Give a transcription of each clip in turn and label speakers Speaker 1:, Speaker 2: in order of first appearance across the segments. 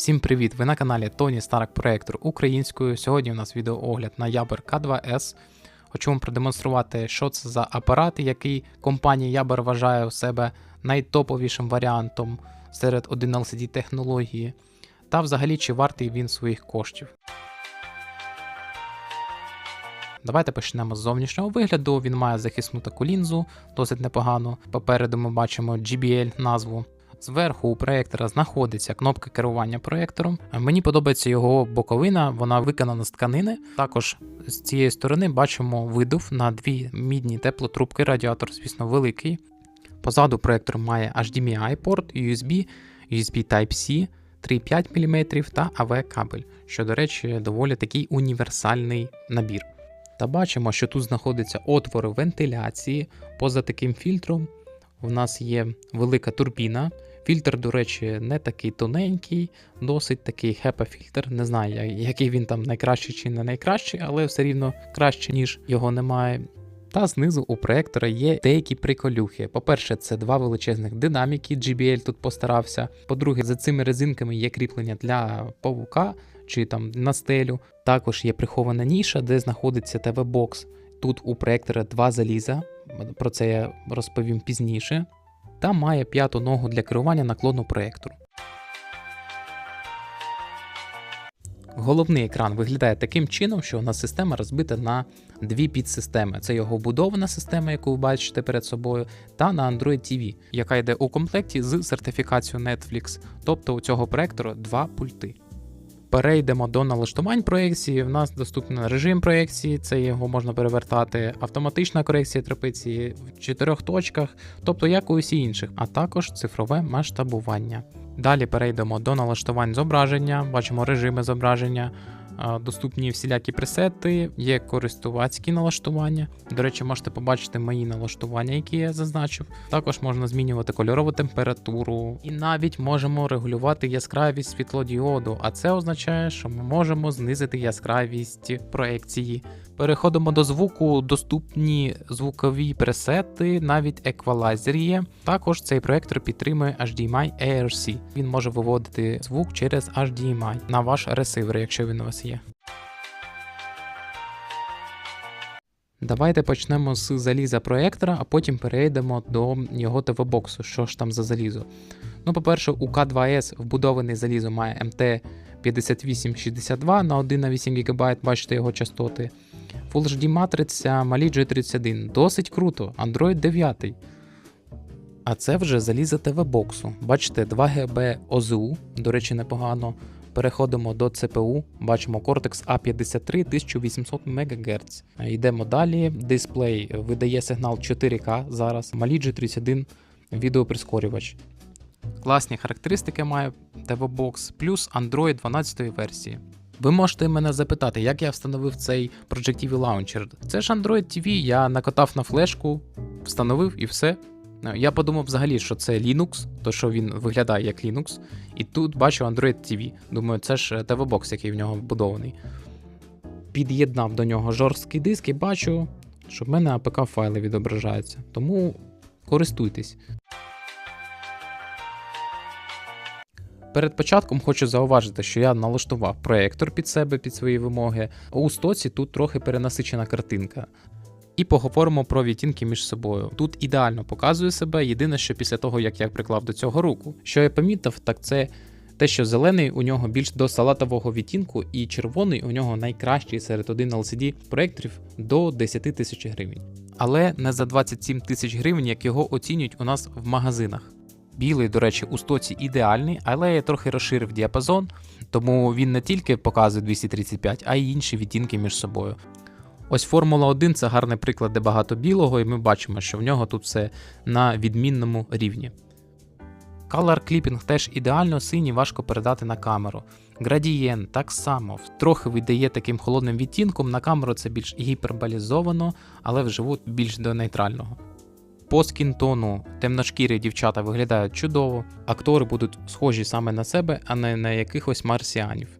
Speaker 1: Всім привіт! Ви на каналі Тоні Старк Проектор українською. Сьогодні у нас відеоогляд на Ябер К2С. Хочу вам продемонструвати, що це за апарат, який компанія Ябер вважає у себе найтоповішим варіантом серед 1 LCD технології, та взагалі чи вартий він своїх коштів. Давайте почнемо з зовнішнього вигляду. Він має захисну таку лінзу, досить непогано. Попереду ми бачимо GBL назву. Зверху у проєктора знаходиться кнопка керування проєктором. Мені подобається його боковина, вона виконана з тканини. Також з цієї сторони бачимо видув на дві мідні теплотрубки. Радіатор, звісно, великий. Позаду проєктор має HDMI порт, USB, USB Type-C, 3,5 мм та AV кабель, що, до речі, доволі такий універсальний набір. Та бачимо, що тут знаходяться отвори вентиляції. Поза таким фільтром у нас є велика турбіна. Фільтр, до речі, не такий тоненький, досить такий HEPA-фільтр. Не знаю, який він там найкращий чи не найкращий, але все рівно краще, ніж його немає. Та знизу у проектора є деякі приколюхи. По-перше, це два величезних динаміки, JBL тут постарався. По-друге, за цими резинками є кріплення для павука чи там на стелю. Також є прихована ніша, де знаходиться ТВ-бокс. Тут у проектора два заліза, про це я розповім пізніше. Та має п'яту ногу для керування наклону проєктору. Головний екран виглядає таким чином, що у нас система розбита на дві підсистеми: це його будована система, яку ви бачите перед собою, та на Android TV, яка йде у комплекті з сертифікацією Netflix. Тобто у цього проектора два пульти. Перейдемо до налаштувань проекції. У нас доступний режим проекції, це його можна перевертати, автоматична корекція трапеції в чотирьох точках, тобто як у усі інших, а також цифрове масштабування. Далі перейдемо до налаштувань зображення, бачимо режими зображення, доступні всілякі пресети, є користувацькі налаштування. До речі, можете побачити мої налаштування, які я зазначив. Також можна змінювати кольорову температуру, і навіть можемо регулювати яскравість світлодіоду, а це означає, що ми можемо знизити яскравість проекції. Переходимо до звуку, доступні звукові пресети, навіть еквалайзер є. Також цей проектор підтримує HDMI ARC. Він може виводити звук через HDMI на ваш ресивер, якщо він у вас є. Давайте почнемо з заліза проектора, а потім перейдемо до його ТВ-боксу. Що ж там за залізо? Ну, по-перше, у К2С вбудований залізо має МТ 5862 на 1,8 ГБ, бачите його частоти. Full HD матриця Mali G31. Досить круто. Android 9. А це вже залізо ТВ-боксу. Бачите, 2 ГБ ОЗУ, до речі, непогано. Переходимо до ЦПУ, бачимо Cortex A53 1800 МГц. Йдемо далі. Дисплей видає сигнал 4К зараз. Mali G31 відеоприскорювач. Класні характеристики має TV-Box плюс Android 12 версії. Ви можете мене запитати, як я встановив цей Project TV Launcher. Це ж Android TV, я накатав на флешку, встановив і все. Я подумав взагалі, що це Linux, то що він виглядає як Linux. І тут бачу Android TV. Думаю, це ж TV-Box, який в нього вбудований. Під'єднав до нього жорсткий диск і бачу, що в мене APK файли відображаються. Тому користуйтесь. Перед початком хочу зауважити, що я налаштував проєктор під себе, під свої вимоги. У стоці тут трохи перенасичена картинка. І поговоримо про відтінки між собою. Тут ідеально показує себе. Єдине, що після того, як я приклав до цього руку, що я помітив, так це те, що зелений у нього більш до салатового відтінку, і червоний у нього найкращий серед 1 LCD проєкторів до 10 тисяч гривень. Але не за 27 тисяч гривень, як його оцінюють у нас в магазинах. Білий, до речі, у стоці ідеальний, але я трохи розширив діапазон, тому він не тільки показує 235, а й інші відтінки між собою. Ось Формула 1 це гарний приклад, де багато білого, і ми бачимо, що в нього тут все на відмінному рівні. Color Clipping теж ідеально синій важко передати на камеру. Градієнт так само трохи видає таким холодним відтінком. На камеру це більш гіперболізовано, але вживу більш до нейтрального. По скінтону темношкірі дівчата виглядають чудово, актори будуть схожі саме на себе, а не на якихось марсіанів.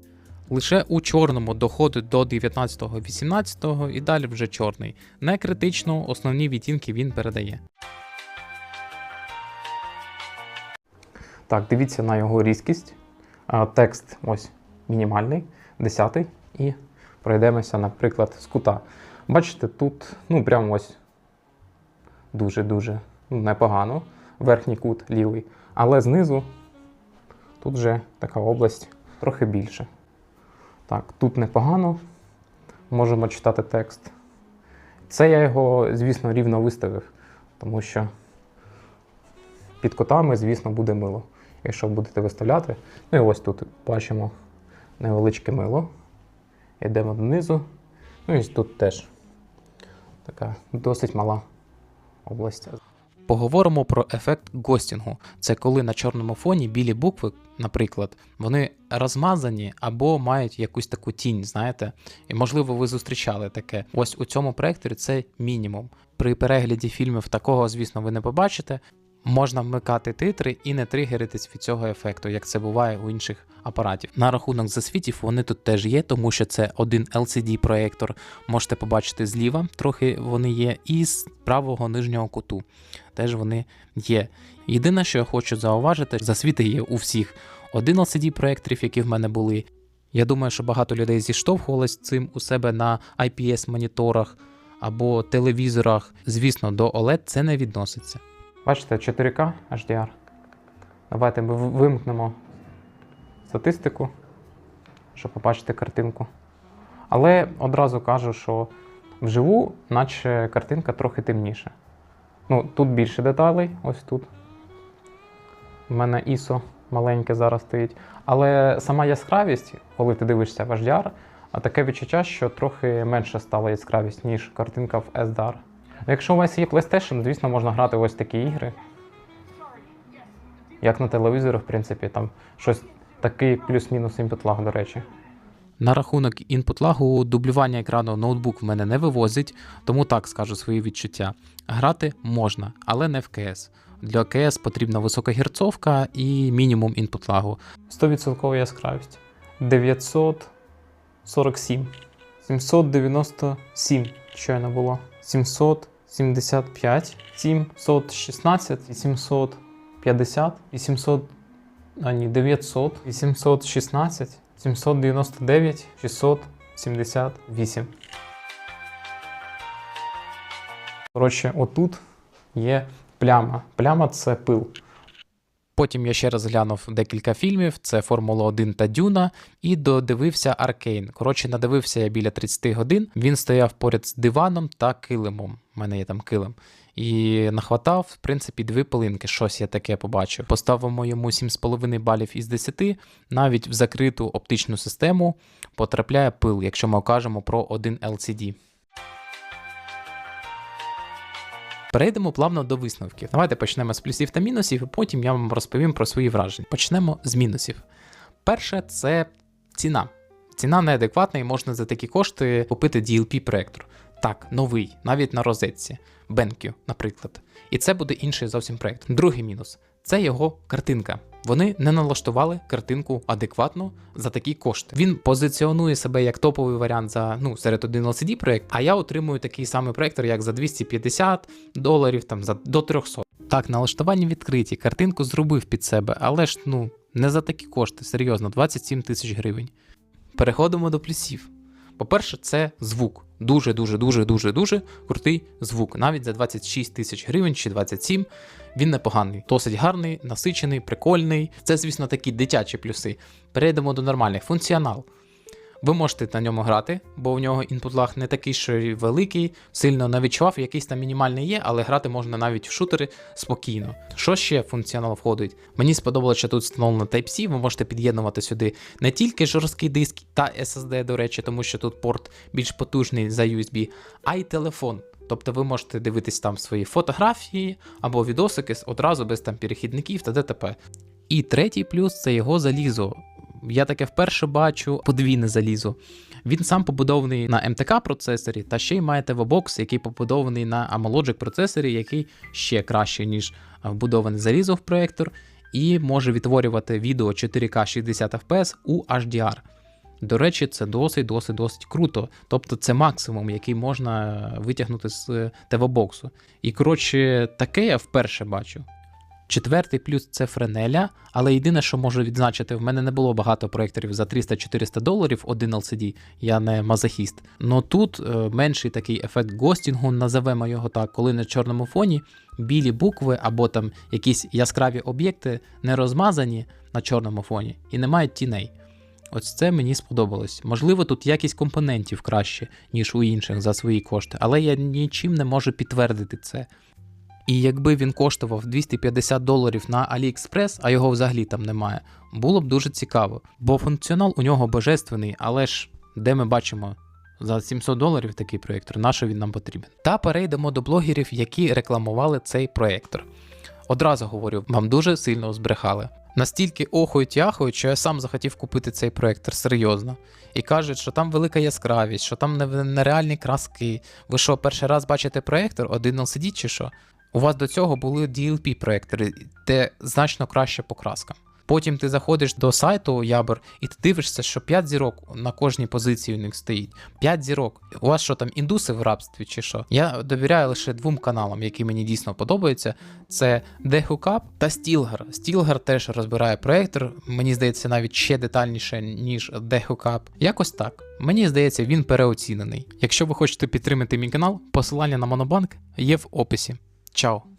Speaker 1: Лише у чорному доходить до 19-18 і далі вже чорний. Не критично, основні відтінки він передає. Так, дивіться на його різкість. Текст ось мінімальний, 10 і пройдемося, наприклад, з кута. Бачите, тут ну прямо ось дуже-дуже ну, непогано. Верхній кут лівий. Але знизу тут вже така область трохи більше. Так, тут непогано. Можемо читати текст. Це я його, звісно, рівно виставив, тому що під котами, звісно, буде мило. Якщо будете виставляти. Ну і ось тут бачимо невеличке мило. Йдемо донизу. Ну і тут теж така досить мала область. Поговоримо про ефект гостінгу. Це коли на чорному фоні білі букви, наприклад, вони розмазані або мають якусь таку тінь, знаєте. І можливо, ви зустрічали таке. Ось у цьому проекторі це мінімум. При перегляді фільмів такого, звісно, ви не побачите. Можна вмикати титри і не тригеритись від цього ефекту, як це буває у інших апаратів. На рахунок засвітів вони тут теж є, тому що це один LCD-проєктор. Можете побачити зліва, трохи вони є, і з правого нижнього куту теж вони є. Єдине, що я хочу зауважити, засвіти є у всіх. Один LCD-проєкторів, які в мене були. Я думаю, що багато людей зіштовхувалось цим у себе на IPS-моніторах або телевізорах. Звісно, до OLED це не відноситься. Бачите, 4К HDR. Давайте ми вимкнемо статистику, щоб побачити картинку. Але одразу кажу, що вживу, наче картинка трохи темніша. Ну, тут більше деталей, ось тут. У мене ISO маленьке зараз стоїть. Але сама яскравість, коли ти дивишся в HDR, таке відчуття, що трохи менше стала яскравість, ніж картинка в SDR. Якщо у вас є PlayStation, звісно, можна грати в ось такі ігри. Як на телевізорі, в принципі, там щось такий плюс-мінус input lag, до речі. На рахунок input лагу дублювання екрану ноутбук в мене не вивозить, тому так скажу свої відчуття. Грати можна, але не в КС. Для КС потрібна висока герцовка і мінімум input лагу. 100% яскравість. 947. 797 щойно було. 775, 716, 750, 800, а ні, 900, 816, 799, 678. Коротше, отут є пляма. Пляма це пил. Потім я ще раз глянув декілька фільмів: це Формула 1 та Дюна, і додивився Аркейн. Коротше, надивився я біля 30 годин. Він стояв поряд з диваном та килимом. У мене є там килим. І нахватав, в принципі, дві пилинки. Щось я таке побачив. Поставимо йому 7,5 балів із 10. Навіть в закриту оптичну систему потрапляє пил, якщо ми кажемо про один LCD. Перейдемо плавно до висновків. Давайте почнемо з плюсів та мінусів, і потім я вам розповім про свої враження. Почнемо з мінусів. Перше, це ціна. Ціна неадекватна і можна за такі кошти купити DLP-проектор. Так, новий, навіть на розетці, BenQ, наприклад. І це буде інший зовсім проект. Другий мінус це його картинка. Вони не налаштували картинку адекватно за такі кошти. Він позиціонує себе як топовий варіант за ну серед один LCD проект, а я отримую такий самий проектор, як за 250 доларів, там за до 300. Так, налаштування відкриті, картинку зробив під себе, але ж ну не за такі кошти, серйозно, 27 тисяч гривень. Переходимо до плюсів. По-перше, це звук. Дуже, дуже, дуже, дуже, дуже крутий звук. Навіть за 26 тисяч гривень чи 27 він непоганий. Досить гарний, насичений, прикольний. Це, звісно, такі дитячі плюси. Перейдемо до нормальних. Функціонал. Ви можете на ньому грати, бо в нього інпут лаг не такий, що великий, сильно не відчував, якийсь там мінімальний є, але грати можна навіть в шутери спокійно. Що ще функціонал входить? Мені сподобалося, що тут встановлено Type-C, ви можете під'єднувати сюди не тільки жорсткий диск та SSD, до речі, тому що тут порт більш потужний за USB, а й телефон. Тобто ви можете дивитись там свої фотографії або відосики одразу без там перехідників та ДТП. І третій плюс це його залізо. Я таке вперше бачу подвійне залізо. Він сам побудований на MTK процесорі, та ще й має TV-Box, який побудований на AMOLogic процесорі, який ще краще, ніж вбудоване залізо в проєктор, і може відтворювати відео 4К 60 FPS у HDR. До речі, це досить, досить, круто. Тобто це максимум, який можна витягнути з TV-боксу. І коротше, таке я вперше бачу. Четвертий плюс це Френеля, але єдине, що можу відзначити, в мене не було багато проєкторів за 300-400 доларів один LCD, я не мазохіст. Но тут е, менший такий ефект гостінгу, називемо його так, коли на чорному фоні білі букви або там якісь яскраві об'єкти не розмазані на чорному фоні і не мають тіней. Ось це мені сподобалось. Можливо, тут якість компонентів краще, ніж у інших за свої кошти, але я нічим не можу підтвердити це. І якби він коштував 250 доларів на AliExpress, а його взагалі там немає, було б дуже цікаво, бо функціонал у нього божественний, але ж де ми бачимо за 700 доларів такий проєктор, на що він нам потрібен. Та перейдемо до блогерів, які рекламували цей проєктор. Одразу говорю, вам дуже сильно збрехали. Настільки охують і ахують, що я сам захотів купити цей проєктор серйозно. І кажуть, що там велика яскравість, що там нереальні краски. Ви що, перший раз бачите проєктор, один LCD чи що? У вас до цього були DLP проєктори, де значно краща покраска. Потім ти заходиш до сайту Ябр і ти дивишся, що 5 зірок на кожній позиції у них стоїть. 5 зірок. У вас що там індуси в рабстві чи що? Я довіряю лише двом каналам, які мені дійсно подобаються. Це Dehookup та Stilgar. Stilgar теж розбирає проєктор. Мені здається, навіть ще детальніше, ніж Dehookup. Якось так. Мені здається, він переоцінений. Якщо ви хочете підтримати мій канал, посилання на Монобанк є в описі. Ciao.